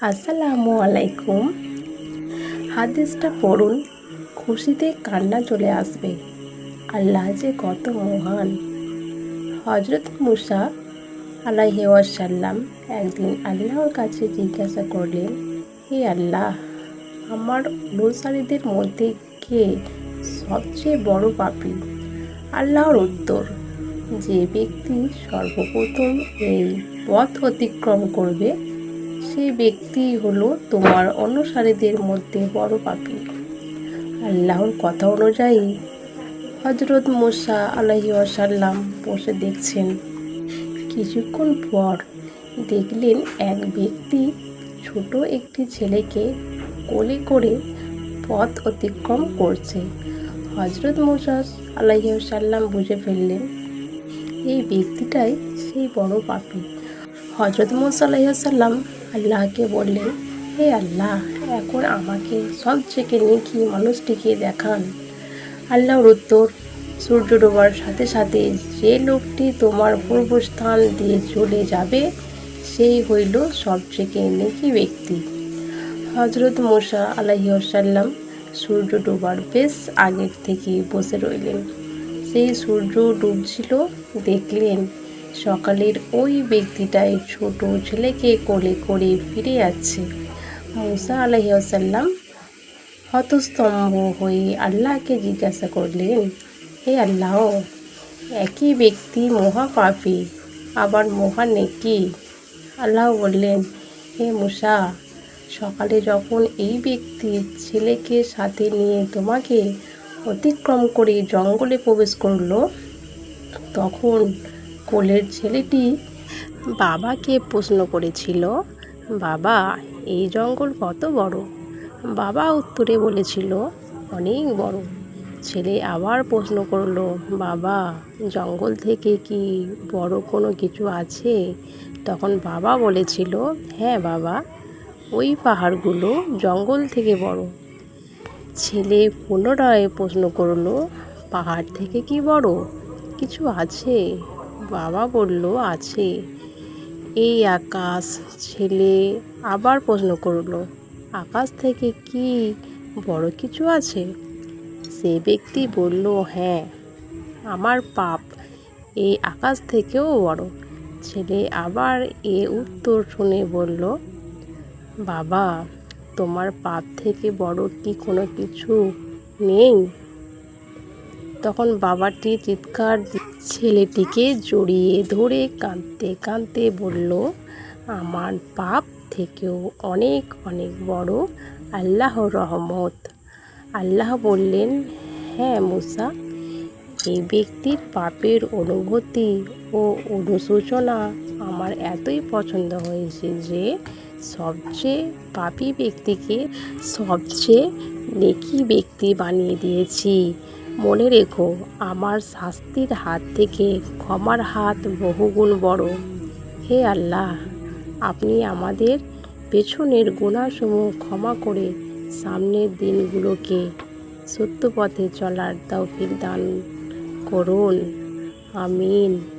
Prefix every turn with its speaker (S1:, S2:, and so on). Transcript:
S1: আসসালামু আলাইকুম। হাদিসটা পড়ুন, খুশিতে কান্না চলে আসবে। আল্লাহ যে কত মহান। হজরত মুসা আলাইহি ওয়াসাল্লাম একদিন আল্লাহর কাছে জিজ্ঞাসা করলেন, হে আল্লাহ, আমার অনুসারীদের মধ্যে কে সবচেয়ে বড় পাপী? আল্লাহর উত্তর, যে ব্যক্তি সর্বপ্রথম এই পথ অতিক্রম করবে সেই ব্যক্তি হলো তোমার অনুসারীদের মধ্যে বড় পাপি। আল্লাহর কথা অনুযায়ী হজরত মোসা আলাহি আসাল্লাম বসে দেখছেন। কিছুক্ষণ পর দেখলেন এক ব্যক্তি ছোট একটি ছেলেকে কোলে করে পথ অতিক্রম করছে। হজরত মোসা আলাহি সাল্লাম বুঝে ফেললেন, এই ব্যক্তিটাই সেই বড় পাপী। হজরত মোসা মোসাল্লাম আল্লাহকে বললেন, হে আল্লাহ, এখন আমাকে সব থেকে নেকি মানুষটিকে দেখান। আল্লাহর উত্তর, সূর্য ডোবার সাথে সাথে যে লোকটি তোমার পূর্বস্থান দিয়ে চলে যাবে, সেই হইল সব থেকে নেকি ব্যক্তি। হজরত মোসা আলাইসাল্লাম সূর্য ডোবার বেশ আগের থেকে বসে রইলেন। সেই সূর্য ডুবছিল, দেখলেন সকালের ওই ব্যক্তিটাই ছোট ছেলেকে কোলে করে ফিরে যাচ্ছে মুসা আলহিসাল্লাম হতস্তম্ভ হয়ে আল্লাহকে জিজ্ঞাসা করলেন, হে আল্লাহ, একই ব্যক্তি মহাপাপী আবার মহা নেকি? আল্লাহ বললেন, হে মুসা, সকালে যখন এই ব্যক্তি ছেলেকে সাথে নিয়ে তোমাকে অতিক্রম করে জঙ্গলে প্রবেশ করল, তখন কোলের ছেলেটি বাবাকে প্রশ্ন করেছিল, বাবা, এই জঙ্গল কত বড়? বাবা উত্তরে বলেছিল, অনেক বড়। ছেলে আবার প্রশ্ন করল, বাবা, জঙ্গল থেকে কি বড় কোনো কিছু আছে? তখন বাবা বলেছিল হ্যাঁ বাবা, ওই পাহাড়গুলো জঙ্গল থেকে বড়। ছেলে পুনরায় প্রশ্ন করল, পাহাড় থেকে কি বড়? কিছু আছে? বাবা বলল, আছে। এই আকাশ ছেলে আবার প্রশ্ন করল, আকাশ থেকে কি বড় কিছু আছে? সে ব্যক্তি বলল হ্যাঁ আমার পাপ এই আকাশ থেকেও বড়। ছেলে আবার এ উত্তর শুনে বলল, বাবা, তোমার পাপ থেকে বড় কি কোনো কিছু নেই? তখন বাবাটি চিৎকার ছেলেটিকে জড়িয়ে ধরে কাঁদতে কাঁদতে বলল, আমার পাপ থেকেও অনেক অনেক বড় আল্লাহ রহমত। আল্লাহ বললেন হ্যাঁ মুসা এই ব্যক্তির পাপের অনুভূতি ও অনুশোচনা আমার এতই পছন্দ হয়েছে যে সবচেয়ে পাপী ব্যক্তিকে সবচেয়ে নেকি ব্যক্তি বানিয়ে দিয়েছি। মনে রেখো, আমার শাস্তির হাত থেকে ক্ষমার হাত বহুগুণ বড়। হে আল্লাহ, আপনি আমাদের পেছনের গুণাসমূহ ক্ষমা করে সামনের দিনগুলোকে সত্য পথে চলার তৌফিক দান করুন। আমিন।